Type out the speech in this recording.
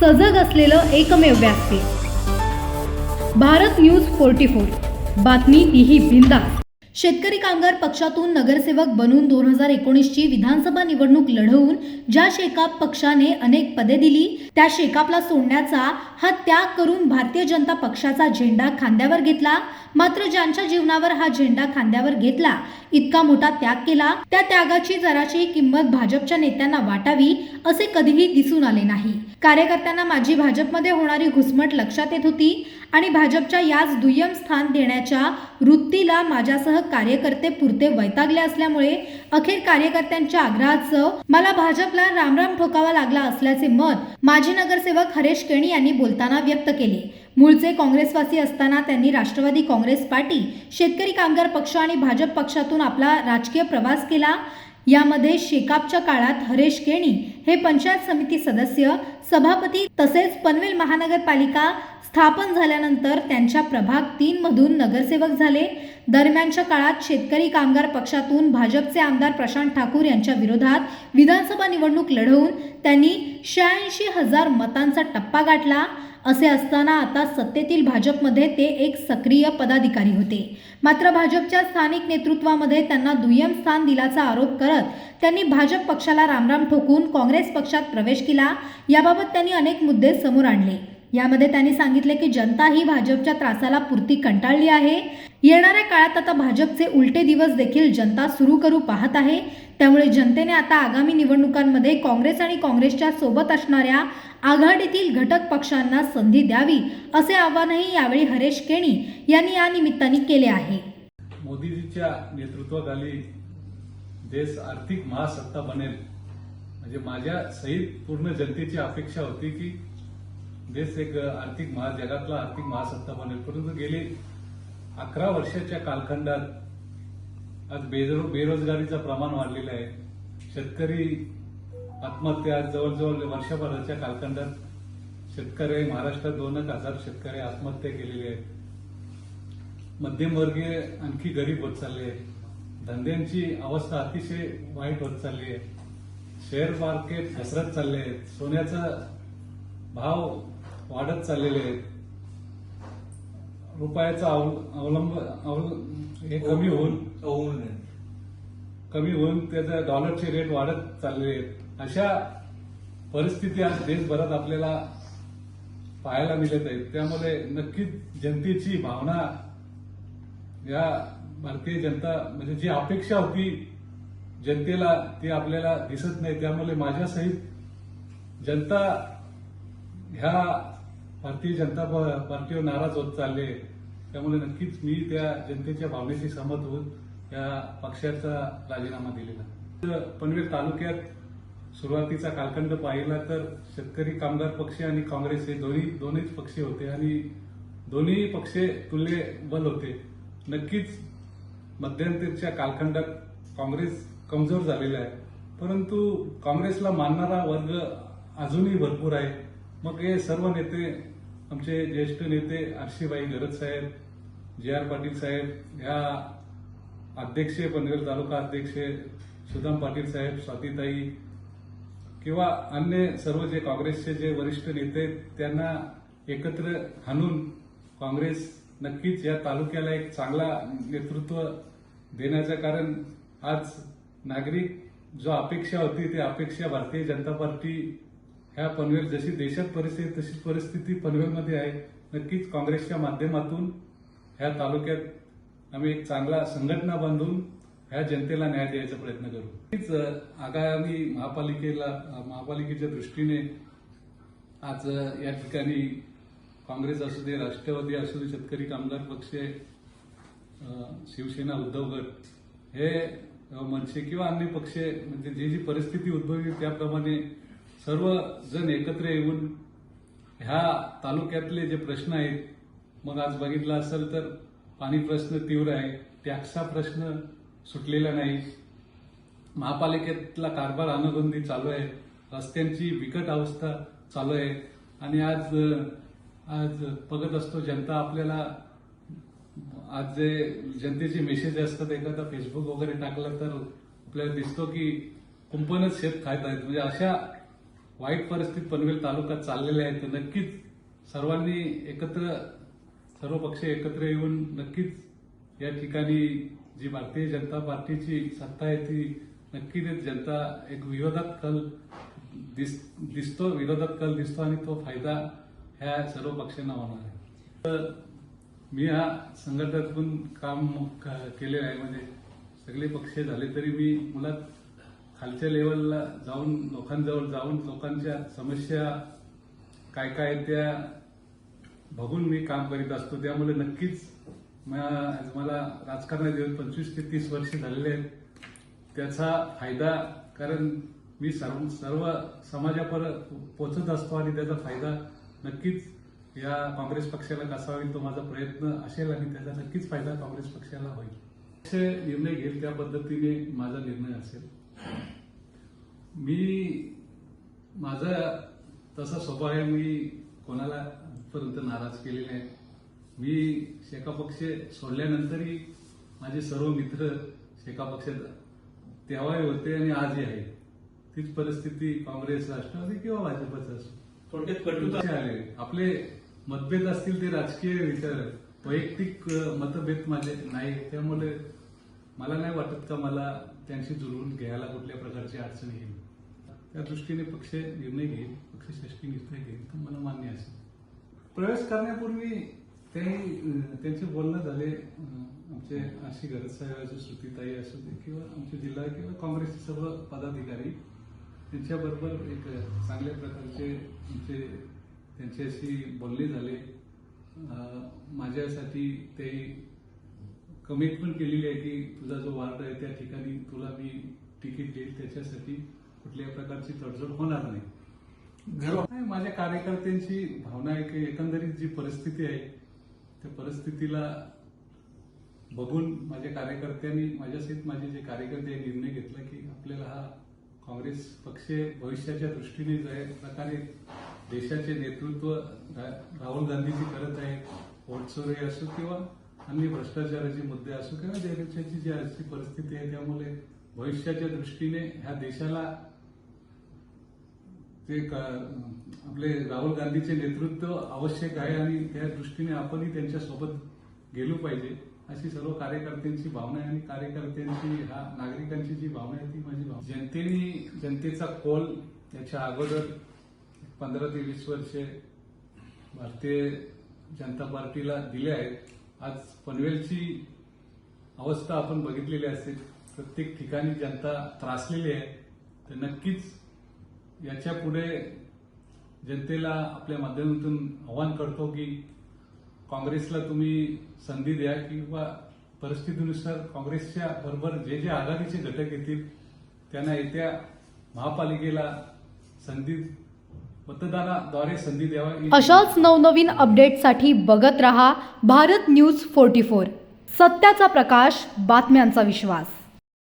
सजग असलेलं एकमेव व्यासपीठ भारत न्यूज फोर्टी फोर. बातमी तीही बिंदास शेतकरी कामगार पक्षातून नगरसेवक बनून दोन हजार एकोणीसची विधानसभा निवडणूक लढवून ज्या शेकाप पक्षाने अनेक पदे दिली त्या शेकापला सोडण्याचा हा त्याग करून भारतीय जनता पक्षाचा झेंडा खांद्यावर घेतला. मात्र ज्यांच्या जीवनावर हा झेंडा खांद्यावर घेतला इतका मोठा त्याग केला त्या त्यागाची जराची किंमत भाजपच्या नेत्यांना वाटावी असे कधीही दिसून आले नाही. कार्यकर्त्यांना माझी भाजपमध्ये होणारी घुसमट लक्षात येत होती आणि भाजपच्या याच दुय्यम स्थान देण्याच्या वृत्तीला माझ्यासह कार्यकर्ते पुरते वैतागले असल्यामुळे अखेर कार्यकर्त्यांच्या आग्रहाचं मला भाजपला रामराम ठोकावा लागला असल्याचे मत माजी नगरसेवक हरेश केणी यांनी बोलताना व्यक्त केले. मूळचे काँग्रेसवासी असताना त्यांनी राष्ट्रवादी काँग्रेस पार्टी शेतकरी कामगार पक्ष आणि भाजप पक्षातून आपला राजकीय प्रवास केला. यामध्ये शेकापच्या काळात हरेश केणी हे पंचायत समिती सदस्य सभापती तसेच पनवेल महानगरपालिका स्थापन झाल्यानंतर त्यांच्या प्रभाग तीन मधून नगरसेवक झाले. दरम्यानच्या काळात शेतकरी कामगार पक्षातून भाजपचे आमदार प्रशांत ठाकूर यांच्या विरोधात विधानसभा निवडणूक लढवून त्यांनी शहाऐंशी हजार मतांचा टप्पा गाठला. असे असताना आता सत्तेतील भाजपमध्ये ते एक सक्रिय पदाधिकारी होते. मात्र भाजपच्या स्थानिक नेतृत्वामध्ये त्यांना दुय्यम स्थान दिल्याचा आरोप करत त्यांनी भाजप पक्षाला रामराम ठोकून काँग्रेस पक्षात प्रवेश केला. याबाबत त्यांनी अनेक मुद्दे समोर आणले. यामध्ये त्यांनी सांगितले की जनता ही भाजपच्या त्रासाला पुरती कंटाळली आहे. येणाऱ्या काळात आता भाजपचे उलटे दिवस देखील जनता सुरू करू पाहत आहे. त्यामुळे जनतेने आता आगामी निवडणुकांमध्ये काँग्रेस आणि काँग्रेसच्या सोबत असणाऱ्या आघाडीतील घटक पक्षांना संधी द्यावी असे आवाहनही यावेळी हरेश केणी यांनी या निमित्ताने केले आहे. मोदीजीच्या नेतृत्वाखाली देश आर्थिक महासत्ता बनेल. म्हणजे माझ्या सहित पूर्ण जनतेची अपेक्षा होती की देश एक आर्थिक महा जगातला आर्थिक महासत्ता बनेल. परंतु गेली अकरा वर्षाच्या कालखंडात आज बेरो बेरोजगारीचं प्रमाण वाढलेलं आहे. शेतकरी आत्महत्या आज जवळजवळ वर्षभराच्या कालखंडात शेतकरी महाराष्ट्रात दोन एक हजार शेतकरी आत्महत्या केलेले आहेत. मध्यमवर्गीय आणखी गरीब होत चालले आहे धंद्यांची अवस्था अतिशय वाईट होत चालली आहे. शेअर मार्केट घसरत चालले आहेत. सोन्याचा भाव वाढत चाललेले आहेत. रुपयाचा अव- अवलंब अवल- हे कमी होऊन होऊन कमी होऊन त्याचा डॉलरचे रेट वाढत चालले आहेत. अशा परिस्थिती आज देशभरात आपल्याला पाहायला मिळत आहेत. त्यामुळे नक्कीच जनतेची भावना या भारतीय जनता म्हणजे जी अपेक्षा होती जनतेला ती आपल्याला दिसत नाही. त्यामुळे माझ्या सहित जनता ह्या भारतीय जनता पार्टीवर नाराज होत चालले. त्यामुळे नक्कीच मी त्या जनतेच्या भावनेशी सहमत होऊन या पक्षाचा राजीनामा दिलेला. पनवेल तालुक्यात सुरुवातीचा कालखंड पाहिला तर शेतकरी कामगार पक्ष आणि काँग्रेस हे दोन्ही दोन्हीच पक्ष होते आणि दोन्ही पक्ष तुल्यबल होते. नक्कीच मध्यंतरीच्या कालखंडात काँग्रेस कमजोर झालेला आहे. परंतु काँग्रेसला मानणारा वर्ग अजूनही भरपूर आहे. मग हे सर्व नेते आमचे ज्येष्ठ नेते आरशीबाई गरज साहेब जे आर पाटील साहेब ह्या अध्यक्ष पनवेल तालुका अध्यक्ष सुदाम पाटील साहेब स्वातीताई किंवा अन्य सर्व जे काँग्रेसचे जे वरिष्ठ नेते त्यांना एकत्र आणून काँग्रेस नक्कीच या तालुक्याला एक चांगला नेतृत्व देण्याचं कारण आज नागरिक जो अपेक्षा होती ती अपेक्षा भारतीय जनता पार्टी ह्या पनवेल जशी देशात परिस्थिती तशीच परिस्थिती पनवेलमध्ये आहे. नक्कीच काँग्रेसच्या माध्यमातून ह्या तालुक्यात आम्ही एक चांगला संघटना बांधून ह्या जनतेला न्याय द्यायचा प्रयत्न करू. नक्कीच आगामी महापालिकेला महापालिकेच्या दृष्टीने आज या ठिकाणी काँग्रेस असू दे राष्ट्रवादी असू दे शेतकरी कामगार पक्ष शिवसेना उद्धव गट हे मनसे किंवा अन्य पक्ष म्हणजे जी जी परिस्थिती उद्भवली त्याप्रमाणे सर्व जण एकत्र येऊन ह्या तालुक्यातले जे प्रश्न आहेत मग आज बघितलं असेल तर पाणी प्रश्न तीव्र आहे टॅक्सचा प्रश्न सुटलेला नाही. महापालिकेतला कारभार अनगोंदी चालू आहे रस्त्यांची बिकट अवस्था चालू आहे आणि आज आज बघत असतो जनता आपल्याला आज जे जनतेचे मेसेज असतात एखादा फेसबुक वगैरे टाकलं तर आपल्याला दिसतो की कुंपणच शेत खायत आहेत. म्हणजे अशा वाईट परिस्थिती पनवेल तालुक्यात चाललेला आहे तर नक्कीच सर्वांनी एकत्र सर्व पक्ष एकत्र येऊन नक्कीच या ठिकाणी जी भारतीय जनता पार्टीची सत्ता आहे ती नक्कीच जनता एक विरोधात कल दिस दिसतो विरोधात कल दिसतो आणि तो फायदा ह्या सर्व पक्षांना होणार आहे. तर मी हा संघटनातून काम क- केलेलं आहे म्हणजे सगळे पक्ष झाले तरी मी मुळात खालच्या लेवलला जाऊन लोकांजवळ जाऊन लोकांच्या समस्या काय काय त्या बघून मी काम करीत असतो. त्यामुळे नक्कीच आज मला राजकारणात येऊन पंचवीस ते तीस वर्ष झालेले आहेत. त्याचा फायदा कारण मी सर्व सर्व समाजापर्यंत पोचत असतो आणि त्याचा फायदा नक्कीच या काँग्रेस पक्षाला कसा होईल तो माझा प्रयत्न असेल आणि त्याचा नक्कीच फायदा काँग्रेस पक्षाला होईल. निर्णय घेईल त्या पद्धतीने माझा निर्णय असेल. मी माझा तसा स्वभाव आहे मी कोणाला पर्यंत नाराज केलेले आहे. मी शेका पक्ष सोडल्यानंतरही माझे सर्व मित्र शेका पक्षात तेव्हाही होते आणि आजही आहे तीच परिस्थिती काँग्रेस राष्ट्रवादी किंवा भाजपचं असो. थोडक्यात आले. आपले मतभेद असतील ते राजकीय विचार वैयक्तिक मतभेद माझे नाही. त्यामुळे मला नाही वाटत का मला त्यांशी जुळवून घ्यायला कुठल्या प्रकारची अडचण येईल? त्या दृष्टीने पक्ष निर्णय घेईल पक्ष षष्टी निर्णय घेईल तर मला मान्य असेल. प्रवेश करण्यापूर्वी ते त्यांचे बोलणं झाले आमचे आशी गरज साहेबांची श्रुतीताई असू दे किंवा आमचे जिल्हा किंवा काँग्रेसचे सर्व पदाधिकारी त्यांच्याबरोबर एक चांगल्या प्रकारचे आमचे त्यांच्याशी बोलणे झाले. माझ्यासाठी ते कमिटमेंट केलेली आहे की तुझा जो वार्ड आहे त्या ठिकाणी तुला मी तिकीट देईल त्याच्यासाठी कुठल्याही प्रकारची तडजोड होणार नाही. माझ्या कार्यकर्त्यांची भावना आहे की एकंदरीत जी परिस्थिती आहे त्या परिस्थितीला बघून माझ्या कार्यकर्त्यांनी माझ्यासहित माझे जे कार्यकर्ते निर्णय घेतला की आपल्याला हा काँग्रेस पक्ष भविष्याच्या दृष्टीने ज्या प्रकारे देशाचे नेतृत्व राहुल गांधीजी करत आहे वोटचोरी असो किंवा अन्य भ्रष्टाचाराचे मुद्दे असो किंवा देशाची जी आजची परिस्थिती आहे त्यामुळे भविष्याच्या दृष्टीने ह्या देशाला ते आपले राहुल गांधीचे नेतृत्व आवश्यक आहे आणि त्या दृष्टीने आपणही त्यांच्यासोबत गेलो पाहिजे अशी सर्व कार्यकर्त्यांची भावना आहे आणि कार्यकर्त्यांची हा नागरिकांची जी भावना आहे ती माझी भावना जनतेने जनतेचा कॉल याच्या अगोदर पंधरा ते वीस वर्षे भारतीय जनता पार्टीला दिले आहेत. आज पनवेलची अवस्था आपण बघितलेली असेल प्रत्येक ठिकाणी जनता त्रासलेली आहे तर नक्कीच याच्यापुढे जनतेला आपल्या माध्यमातून आवाहन करतो की काँग्रेसला तुम्ही संधी द्या किंवा परिस्थितीनुसार काँग्रेसच्या बरोबर जे जे आघाडीचे घटक येतील त्यांना येत्या महापालिकेला संधी मतदानाद्वारे संधी द्यावा अशाच नवनवीन अपडेटसाठी बघत रहा भारत न्यूज फोर्टी फोर. सत्याचा प्रकाश बातम्यांचा विश्वास.